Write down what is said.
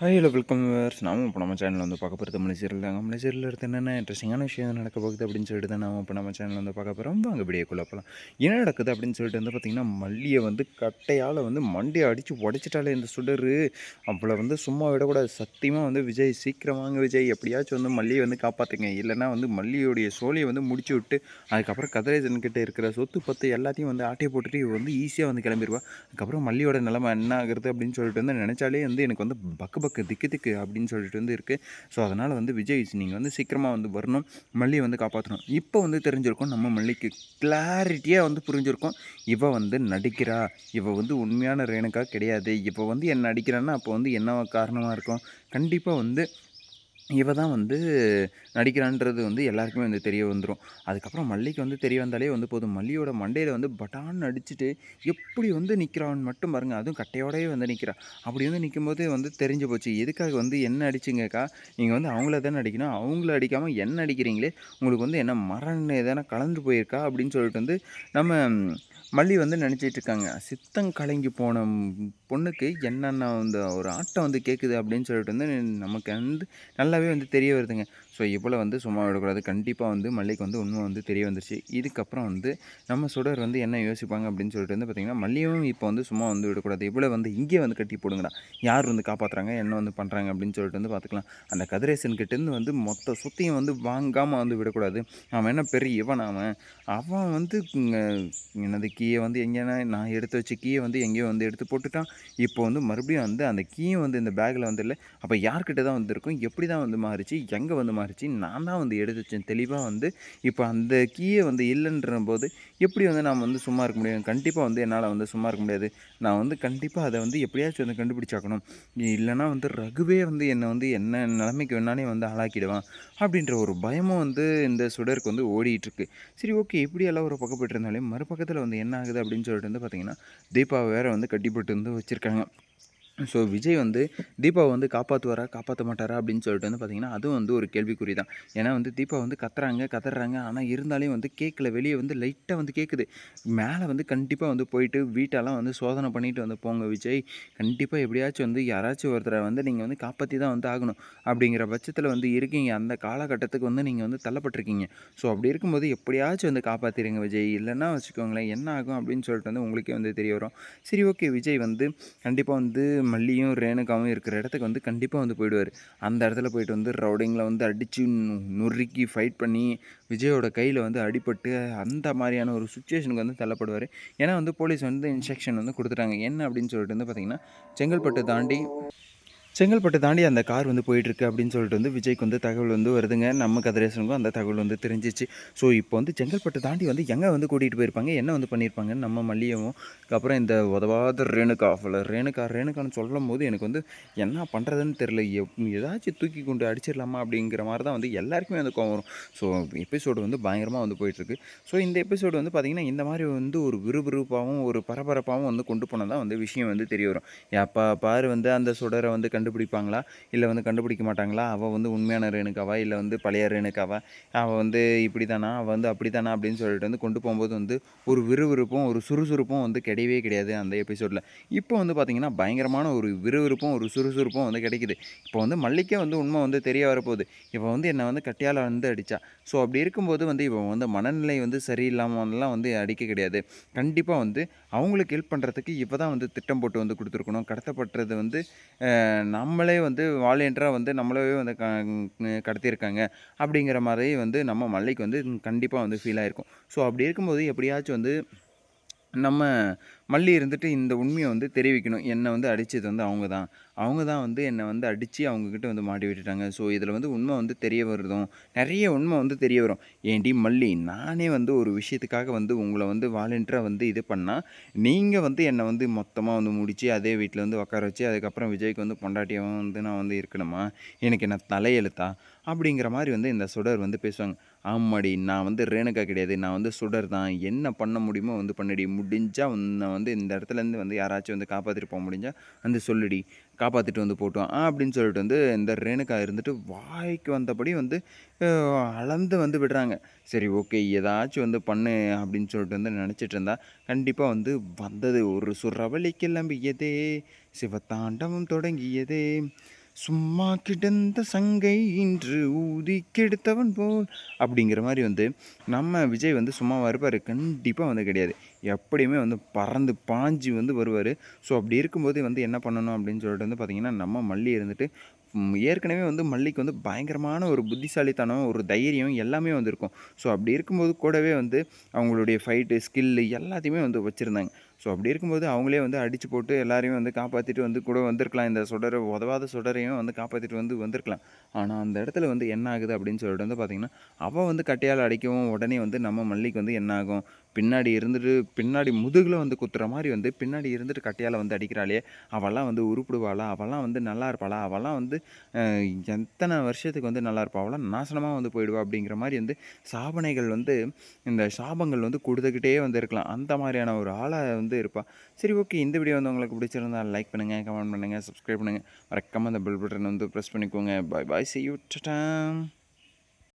Hi hello welcome verse நாம இப்போ நம்ம சேனலில் வந்து பார்க்க போகிறது மலேசியரில் தாங்க. மலேசியரில் இருந்து என்னென்ன இன்ட்ரெஸ்டிங்கான விஷயம் நடக்க போகுது அப்படின்னு சொல்லிட்டு தான் நாம இப்போ நம்ம சேனலில் வந்து பார்க்க போகிறோம் வாங்க வீடியோக்குள்ளே போகலாம் என்ன நடக்குது அப்படின்னு சொல்லிட்டு வந்து பார்த்திங்கன்னா மல்லியை வந்து கட்டையால் வந்து மண்டியை அடித்து உடைச்சிட்டாலே இந்த சுடரு. அவ்வளோ வந்து சும்மா விடக்கூடாது. சத்தியமாக வந்து விஜய் சீக்கிரம் வாங்க விஜய். எப்படியாச்சும் வந்து மல்லியை வந்து காப்பாற்றுங்க இல்லைன்னா வந்து மல்லியோடைய சோழியை வந்து முடிச்சு விட்டு அதுக்கப்புறம் கதிரேஜன்கிட்ட இருக்கிற சொத்து பத்து எல்லாத்தையும் வந்து ஆட்டையை போட்டுட்டு வந்து ஈஸியாக வந்து கிளம்பிடுவா அதுக்கப்புறம் மல்லியோட நிலமை என்ன ஆகுறது அப்படின்னு சொல்லிட்டு வந்து நினச்சாலே வந்து எனக்கு வந்து பக்கு திக்கு திக்கு அப்படின்னு சொல்லிட்டு வந்து இருக்குது ஸோ அதனால் வந்து விஜய் நீங்கள் வந்து சீக்கிரமாக வந்து வரணும். மல்லியை வந்து காப்பாற்றணும் இப்போ வந்து தெரிஞ்சிருக்கும் நம்ம மல்லிக்கு கிளாரிட்டியாக வந்து புரிஞ்சிருக்கும். இவள் வந்து நடிக்கிறா. இவள் வந்து உண்மையான ரேணுக்கா கிடையாது. இப்போ வந்து என்ன நடிக்கிறான்னா அப்போ வந்து என்ன காரணமாக இருக்கும்? கண்டிப்பாக வந்து இவ தான் வந்து நடிக்கிறான்றது வந்து எல்லாருக்குமே வந்து தெரிய வந்துடும் அதுக்கப்புறம் மல்லிக்கு வந்து தெரிய வந்தாலே வந்து போதும். மல்லியோட மண்டையில் வந்து பட்டான் அடிச்சுட்டு எப்படி வந்து நிற்கிறான்னு மட்டும் பாருங்கள் அதுவும் கட்டையோடயே வந்து நிற்கிறா அப்படி வந்து நிற்கும்போது வந்து தெரிஞ்சு போச்சு. எதுக்காக வந்து என்ன அடிச்சிங்கக்கா? நீங்கள் வந்து அவங்கள தானே அடிக்கணும். அவங்கள அடிக்காமல் என்ன அடிக்கிறீங்களே? உங்களுக்கு வந்து என்ன மரண எதனா கலந்து போயிருக்கா? அப்படின்னு சொல்லிட்டு வந்து நம்ம மல்லி வந்து நினச்சிட்டு இருக்காங்க. சித்தம் கலங்கி போன பொண்ணுக்கு என்னென்ன அந்த ஒரு ஆட்டம் வந்து கேட்குது அப்படின்னு சொல்லிட்டு வந்து நமக்கு வந்து நல்லாவே வந்து தெரிய வருதுங்க. ஸோ இவ்வளோ வந்து சும்மா விடக்கூடாது. கண்டிப்பாக வந்து மல்லிக்கு வந்து உண்மை வந்து தெரிய வந்துருச்சு. இதுக்கப்புறம் வந்து நம்ம சுடர் வந்து என்ன யோசிப்பாங்க அப்படின்னு சொல்லிட்டு வந்து பார்த்திங்கன்னா மல்லியும் இப்போ வந்து சும்மா வந்து விடக்கூடாது. இவ்வளோ வந்து இங்கே வந்து கட்டி போடுங்கடா. யார் வந்து காப்பாற்றுறாங்க என்ன வந்து பண்ணுறாங்க அப்படின்னு சொல்லிட்டு வந்து பார்த்துக்கலாம் அந்த கதிரேசன் கிட்டேருந்து வந்து மொத்த சொத்தையும் வந்து வாங்காமல் வந்து விடக்கூடாது. அவன் என்ன பெரிய இவன் அவன்? அவன் வந்து எனது என்னது கீயை வந்து எங்கேனா நான் எடுத்து வச்ச கீயை வந்து எங்கேயோ வந்து எடுத்து போட்டுட்டான். இப்போ வந்து மறுபடியும் வந்து அந்த கீயும் வந்து இந்த பேக்கில் வந்து இல்லை. அப்போ யார்கிட்ட தான் வந்திருக்கும் எப்படி தான் வந்து மாறிச்சு? எங்கே வந்து மாறிச்சு? நான் தான் வந்து எடுத்து வச்சேன். தெளிவாக வந்து இப்போ அந்த கீயை வந்து இல்லைன்ற போது எப்படி வந்து நான் வந்து சும்மா இருக்க முடியும்? கண்டிப்பாக வந்து என்னால் வந்து சும்மா இருக்க முடியாது. நான் வந்து கண்டிப்பாக அதை வந்து எப்படியாச்சும் வந்து கண்டுபிடிச்சாக்கணும் இல்லைனா வந்து ரகுவே வந்து என்னை வந்து என்ன நிலைமைக்கு வேணாலே வந்து ஆளாக்கிடுவான் அப்படின்ற ஒரு பயமும் வந்து இந்த சுடருக்கு வந்து ஓடிட்டுருக்கு. சரி ஓகே. இப்படியெல்லாம் ஒரு பக்கம் இருந்தாலே மறுபக்கத்தில் வந்து என்ன ஆகுது அப்படின்னு சொல்லிட்டு வந்து பார்த்திங்கன்னா தீபாவை வேறு வந்து கட்டிப்பட்டு வந்து வச்சுருக்காங்க. ஸோ விஜய் வந்து தீபாவை வந்து காப்பாற்றுவாரா காப்பாற்ற மாட்டாரா அப்படின்னு சொல்லிட்டு வந்து பார்த்திங்கன்னா அதுவும் வந்து ஒரு கேள்விக்குறி தான் ஏன்னா வந்து தீபா வந்து கத்துறாங்க கத்துறாங்க ஆனால் இருந்தாலே வந்து கேட்கல வெளியே வந்து லைட்டாக வந்து கேட்குது மேலே வந்து கண்டிப்பாக வந்து போயிட்டு வீட்டெல்லாம் வந்து சோதனை பண்ணிட்டு வந்து போங்க விஜய். கண்டிப்பாக எப்படியாச்சும் வந்து யாராச்சும் ஒருத்தரை வந்து நீங்கள் வந்து காப்பாற்றி தான் வந்து ஆகணும். அப்படிங்கிற பட்சத்தில் வந்து இருக்கீங்க. அந்த காலகட்டத்துக்கு வந்து நீங்கள் வந்து தள்ளப்பட்டிருக்கீங்க. ஸோ அப்படி இருக்கும்போது எப்படியாச்சும் வந்து காப்பாற்றிடுங்க விஜய். இல்லைன்னா வச்சுக்கோங்களேன் என்ன ஆகும் அப்படின்னு சொல்லிட்டு வந்து உங்களுக்கே வந்து தெரிய வரும். சரி ஓகே விஜய் வந்து கண்டிப்பாக வந்து மல்லியும் ரேணுகாவும் இருக்கிற இடத்துக்கு வந்து கண்டிப்பாக வந்து போயிடுவார். அந்த இடத்துல போயிட்டு வந்து ரவுடிங்கில் வந்து அடித்து நொறுக்கி ஃபைட் பண்ணி விஜயோட கையில் வந்து அடிபட்டு அந்த மாதிரியான ஒரு சுச்சுவேஷனுக்கு வந்து தள்ளப்படுவார். ஏன்னா வந்து போலீஸ் வந்து இன்ஸ்ட்ரக்ஷன் வந்து கொடுத்துட்டாங்க. என்ன அப்படின்னு சொல்லிட்டு வந்து பார்த்திங்கன்னா செங்கல்பட்டு தாண்டி செங்கல்பட்டு தாண்டி அந்த கார் வந்து போயிட்டுருக்கு அப்படின்னு சொல்லிட்டு வந்து விஜய்க்கு வந்து தகவல் வந்து வருதுங்க. நம்ம கதிரேசனுக்கும் அந்த தகவல் வந்து தெரிஞ்சிச்சு. ஸோ இப்போ வந்து செங்கல்பட்டு தாண்டி வந்து எங்கே வந்து கூட்டிகிட்டு போயிருப்பாங்க? என்ன வந்து பண்ணியிருப்பாங்க நம்ம மல்லியவும் அப்புறம் இந்த உதவாத ரேணுகா அவளை ரேணுகா ரேணுகான்னு சொல்லும் போது எனக்கு வந்து என்ன பண்ணுறதுன்னு தெரில எப் ஏதாச்சும் தூக்கி கொண்டு அடிச்சிடலாமா அப்படிங்கிற மாதிரி தான் வந்து எல்லாருக்குமே வந்து கோவம் வரும். ஸோ எபிசோடு வந்து பயங்கரமாக வந்து போயிட்டுருக்கு. ஸோ இந்த எபிசோடு வந்து பார்த்திங்கன்னா இந்த மாதிரி வந்து ஒரு விறுவிறுப்பாகவும் ஒரு பரபரப்பாகவும் வந்து கொண்டு போனால் தான் வந்து விஷயம் வந்து தெரிய வரும். எப்போ பாரு வந்து அந்த சுடரை வந்து கண்டுபிடிப்பாங்களா? இல்லை வந்து கண்டுபிடிக்க மாட்டாங்களா? அவள் வந்து உண்மையான ரேணுக்காவா இல்லை வந்து பழைய ரேணுக்காவா அவள் வந்து இப்படி தானா அவள் வந்து அப்படி தானா அப்படின்னு சொல்லிட்டு வந்து கொண்டு போகும்போது வந்து ஒரு விறுவிறுப்பும் ஒரு சுறுசுறுப்பும் வந்து கிடையவே கிடையாது அந்த எபிசோடில் இப்போ வந்து பார்த்திங்கன்னா பயங்கரமான ஒரு விறுவிறுப்பும் ஒரு சுறுசுறுப்பும் வந்து கிடைக்குது. இப்போ வந்து மல்லிக்கே வந்து உண்மை வந்து தெரிய வரப்போகுது. இப்போ வந்து என்னை வந்து கட்டியால் வந்து அடித்தா ஸோ அப்படி இருக்கும்போது வந்து இவன் வந்து மனநிலை வந்து சரியில்லாமலாம் வந்து அடிக்க கிடையாது. கண்டிப்பாக வந்து அவங்களுக்கு ஹெல்ப் பண்ணுறதுக்கு இப்போ தான் வந்து திட்டம் போட்டு வந்து கொடுத்துருக்கணும். கடத்தப்பட்டது வந்து நம்மளே வந்து வாலியண்டராக வந்து நம்மளவே வந்து க கடத்தியிருக்காங்க அப்படிங்கிற மாதிரி வந்து நம்ம மல்லிக்கு வந்து கண்டிப்பாக வந்து ஃபீல் ஆகிருக்கும் ஸோ அப்படி இருக்கும்போது எப்படியாச்சும் வந்து நம்ம மல்லி இருந்துட்டு இந்த உண்மையை வந்து தெரிவிக்கணும். என்னை வந்து அடித்தது வந்து அவங்க தான் அவங்க தான் வந்து என்னை வந்து அடித்து அவங்கக்கிட்ட வந்து மாட்டி விட்டுட்டாங்க. ஸோ இதில் வந்து உண்மை வந்து தெரிய வருதும். நிறைய உண்மை வந்து தெரிய வரும். ஏண்டி மல்லி நானே வந்து ஒரு விஷயத்துக்காக வந்து உங்களை வந்து வாலண்டியராக வந்து இது பண்ணால் நீங்கள் வந்து என்னை வந்து மொத்தமாக வந்து முடித்து அதே வீட்டில் வந்து உட்கார வச்சு அதுக்கப்புறம் விஜய்க்கு வந்து பொண்டாட்டியாக வந்து நான் வந்து இருக்கணுமா? எனக்கு என்ன தலையெழுத்தா? அப்படிங்கிற மாதிரி வந்து இந்த சுடர் வந்து பேசுவாங்க. ஆமாடி நான் வந்து ரேணுகா கிடையாது. நான் வந்து சுடர் தான். என்ன பண்ண முடியுமோ வந்து பண்ணிடி. முடிஞ்சால் உன்னை வந்து இந்த இடத்துலேருந்து வந்து யாராச்சும் வந்து காப்பாற்றிட்டு போக முடிஞ்சால் வந்து சொல்லுடி. காப்பாற்றிட்டு வந்து போட்டோம் அப்படின்னு சொல்லிட்டு வந்து இந்த ரேணுகா இருந்துட்டு வாய்க்கு வந்தபடி வந்து அளந்து வந்து விடுறாங்க. சரி ஓகே ஏதாச்சும் வந்து பண்ணு அப்படின்னு சொல்லிட்டு வந்து நினச்சிட்டு இருந்தா கண்டிப்பாக வந்து வந்தது. ஒரு சுரவழி கிளம்பியதே சிவத்தாண்டவம் தொடங்கியதே. சும்மா கிடந்த சங்கை இன்று ஊதி கெடுத்தவன் போல். அப்படிங்கிற மாதிரி வந்து நம்ம விஜய் வந்து சும்மாவாக இருப்பார் கண்டிப்பாக வந்து கிடையாது. எப்படியுமே வந்து பறந்து பாஞ்சு வந்து வருவார். ஸோ அப்படி இருக்கும்போது வந்து என்ன பண்ணணும் அப்படின்னு சொல்லிட்டு வந்து பார்த்திங்கன்னா நம்ம மல்லி இருந்துட்டு ஏற்கனவே வந்து மல்லிக்கு வந்து பயங்கரமான ஒரு புத்திசாலித்தனம் ஒரு தைரியம் எல்லாமே வந்திருக்கும். ஸோ அப்படி இருக்கும்போது கூடவே வந்து அவங்களுடைய ஃபைட்டு ஸ்கில்லு எல்லாத்தையுமே வந்து வச்சுருந்தாங்க. ஸோ அப்படி இருக்கும்போது அவங்களே வந்து அடித்து போட்டு எல்லாரையும் வந்து காப்பாற்றிட்டு வந்து கூட வந்திருக்கலாம். இந்த சுடரை உதவாத சுடரையும் வந்து காப்பாற்றிட்டு வந்து வந்திருக்கலாம். ஆனால் அந்த இடத்துல வந்து என்ன ஆகுது அப்படின்னு சொல்லிட்டு வந்து பார்த்திங்கன்னா அவள் வந்து கட்டையால் அடிக்கவும் உடனே வந்து நம்ம மல்லிக்கு வந்து என்ன ஆகும்? பின்னாடி இருந்துட்டு பின்னாடி முதுகில் வந்து குத்துற மாதிரி வந்து பின்னாடி இருந்துட்டு கட்டையால் வந்து அடிக்கிறாளே. அவெல்லாம் வந்து உருப்பிடுவாளா? அவெல்லாம் வந்து நல்லா இருப்பாளா? அவெல்லாம் வந்து எத்தனை வருஷத்துக்கு வந்து நல்லா இருப்பா? நாசனமாக வந்து போயிடுவா அப்படிங்கிற மாதிரி வந்து சாபனைகள் வந்து இந்த சாபங்கள் வந்து கொடுத்துக்கிட்டே வந்து இருக்கலாம். அந்த மாதிரியான ஒரு ஆளை வந்து இருப்பாள் சரி ஓகே. இந்த வீடியோ வந்து உங்களுக்கு பிடிச்சிருந்தா லைக் பண்ணுங்கள் கமெண்ட் பண்ணுங்கள் சப்ஸ்கிரைப் பண்ணுங்கள் மறக்காமல் அந்த பெல் பட்டன் வந்து ப்ரெஸ் பண்ணிக்கோங்க. Bye bye see you ta